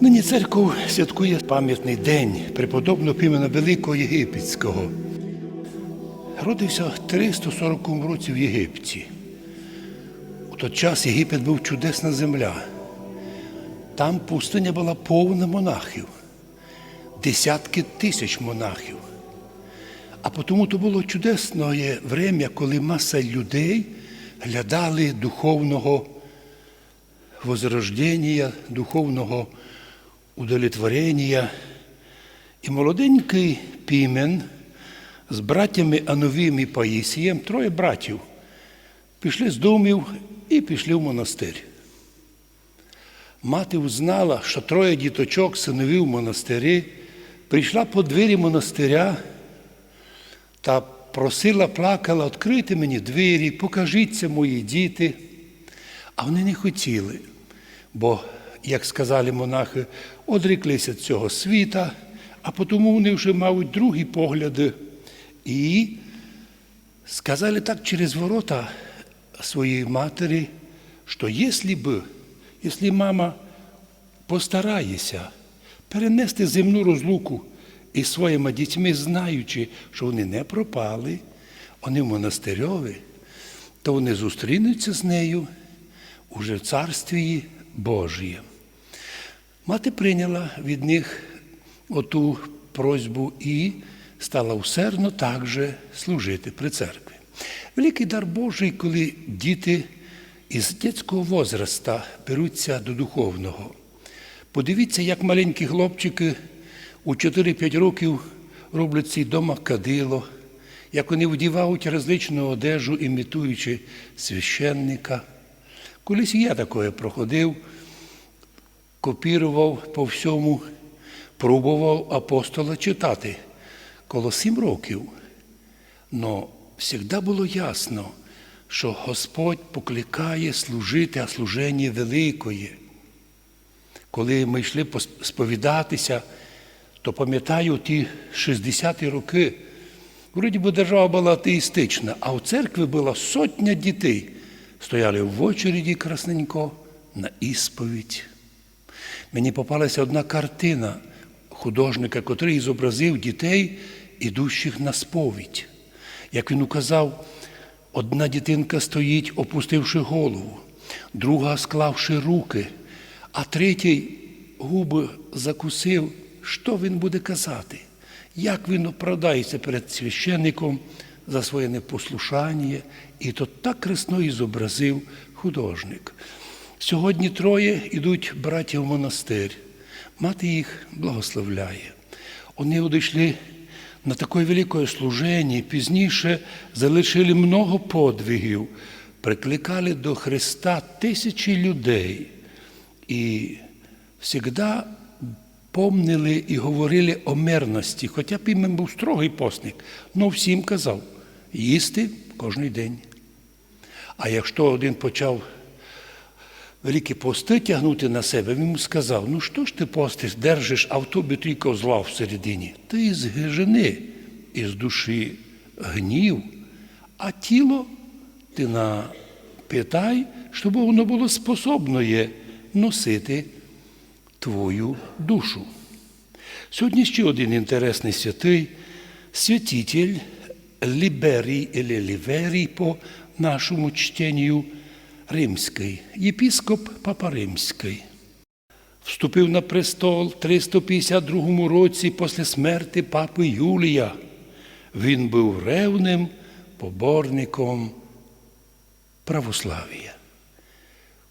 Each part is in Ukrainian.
Нині церков святкує пам'ятний день преподобного Пімена Великого Єгипетського. Родився в 340 році в Єгипті. У той час Єгипет був чудесна земля. Там пустиня була повна монахів, десятки тисяч монахів. А тому то було чудесне время, коли маса людей глядали духовного возрождення, духовного удовлетворення. І молоденький пімен з братями Ановим і Паїсієм, троє братів, пішли з домів і пішли в монастир. Мати узнала, що троє діточок синовів в монастирі, прийшла по двері монастиря та просила, плакала, відкрити мені двері, покажіться мої діти. А вони не хотіли, бо, як сказали монахи, одріклися цього світа, а тому вони вже мають другі погляди. І сказали так через ворота своєї матері, що якщо б, якщо мама постарається перенести земну розлуку із своїми дітьми, знаючи, що вони не пропали, вони монастирьові, то вони зустрінуться з нею уже в царстві Божіє. Мати прийняла від них оту просьбу і стала усердно також служити при церкві. Великий дар Божий, коли діти із дитячого возраста беруться до духовного. Подивіться, як маленькі хлопчики у 4-5 років роблять цей дома кадило, як вони вдівають различну одежу, імітуючи священника. Колись я таке проходив, копірував по всьому, пробував апостола читати коло сім років. Но завжди було ясно, що Господь покликає служити, а служення великої. Коли ми йшли сповідатися, то пам'ятаю ті 60-ті роки, вроді би держава була атеїстична, а у церкві була сотня дітей стояли в очереді красненько на ісповідь. Мені попалася одна картина художника, котрий зобразив дітей, ідущих на сповідь. Як він указав, одна дитинка стоїть, опустивши голову, друга склавши руки, а третій губи закусив, що він буде казати, як він оправдається перед священником за своє непослушання, і то так красно і зобразив художник. Сьогодні троє йдуть браття в монастир. Мати їх благословляє. Вони одійшли на таке велике служення, пізніше залишили много подвигів, прикликали до Христа тисячі людей і завжди помнили і говорили о мирності, хоча Пімен був строгий постник, але всім казав їсти кожен день. А якщо один почав великі пости тягнути на себе, він сказав: ну що ж ти постиш, держиш, а в тобі тільки зла всередині. Ти згижени із душі гнів, а тіло ти напитай, щоб воно було способне носити твою душу. Сьогодні ще один інтересний святий святитель Ліберій Ліверій по нашому чтенню римський, єпіскоп Папа Римський. Вступив на престол в 352 році після смерти папи Юлія. Він був ревним поборником православ'я.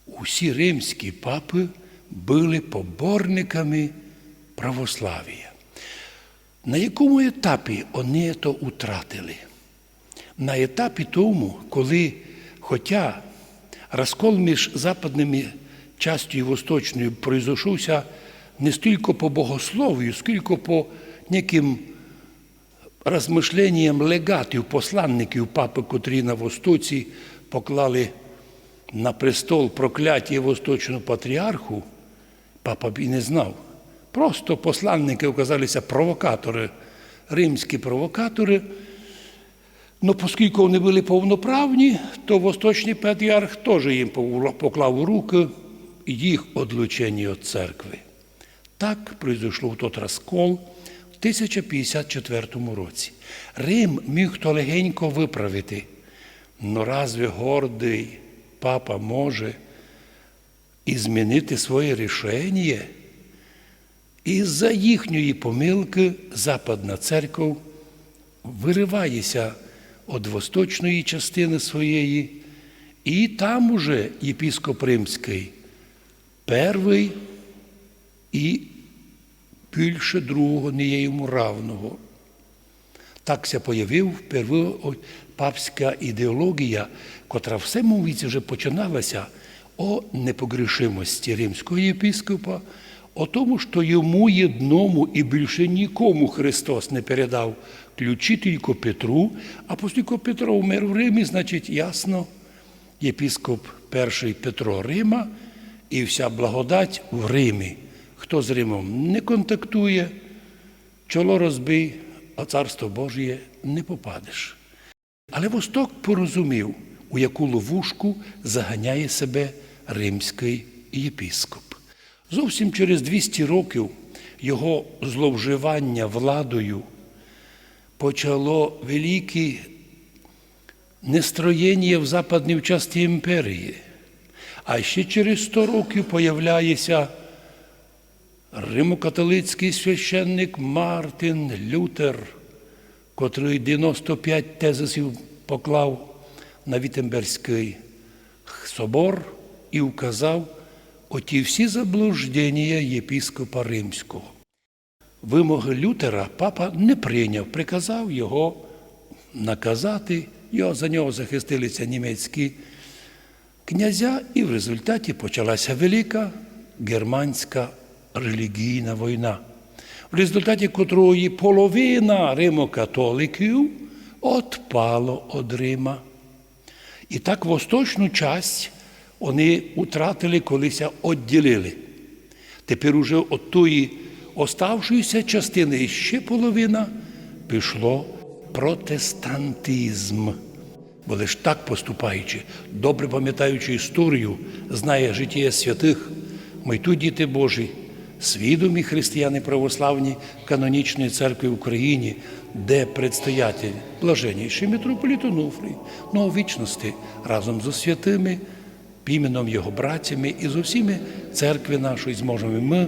Усі римські папи були поборниками православ'я. На якому етапі вони то втратили? На етапі тому, коли, хоча розкол між западними частю і восточною произошовся не стільки по богословію, скільки по неким розмишленням легатів, посланників папи, котрі на Востоці поклали на престол прокляття Восточного патріарху, папа б і не знав. Просто посланники оказалися провокатори, римські провокатори. Ну, оскільки вони були повноправні, то Восточний патріарх теж їм поклав у руки їх одлучення від церкви. Так произошло в тот розкол в 1054 році. Рим міг то легенько виправити. Но разве гордий папа може і змінити своє рішення? Із-за їхньої помилки Западна церква виривається від восточної частини своєї, і там уже єпіскоп Римський перший і більше другого не є йому равного. Так ся появив папська ідеологія, котра в самому віці вже починалася о непогрішимості римського єпіскопа, о тому, що йому єдному і більше нікому Христос не передав ключі тільки Петру, а оскільки Петро вмер в Римі, значить ясно, єпіскоп перший Петро Рима і вся благодать в Римі. Хто з Римом не контактує, чоло розбий, а царство Божє не попадеш. Але Восток порозумів, у яку ловушку заганяє себе римський єпіскоп. Зовсім через 200 років його зловживання владою почало велике нестроєння в западній часті імперії. А ще через 100 років появляється римокатолицький священник Мартин Лютер, котрий 95 тезисів поклав на Вітемберський собор і вказав оті всі заблуждення єпіскопа Римського. Вимоги Лютера папа не прийняв, приказав його наказати, його за нього захистилися німецькі князя, і в результаті почалася велика германська релігійна війна, в результаті котрої половина римокатоликів отпало від Рима. І так восточну часть вони втратили, колися відділили. Тепер уже от тої оставшоїся частини ще половина пішло протестантизм. Бо лиш так поступаючи, добре пам'ятаючи історію, знає життя святих, ми тут діти Божі, свідомі християни православні канонічної церкви в Україні, де предстоятель блаженніший митрополіт Онуфрій, ну вічності разом зі святими, піменом його братями і з усіми церкви нашої зможемо ми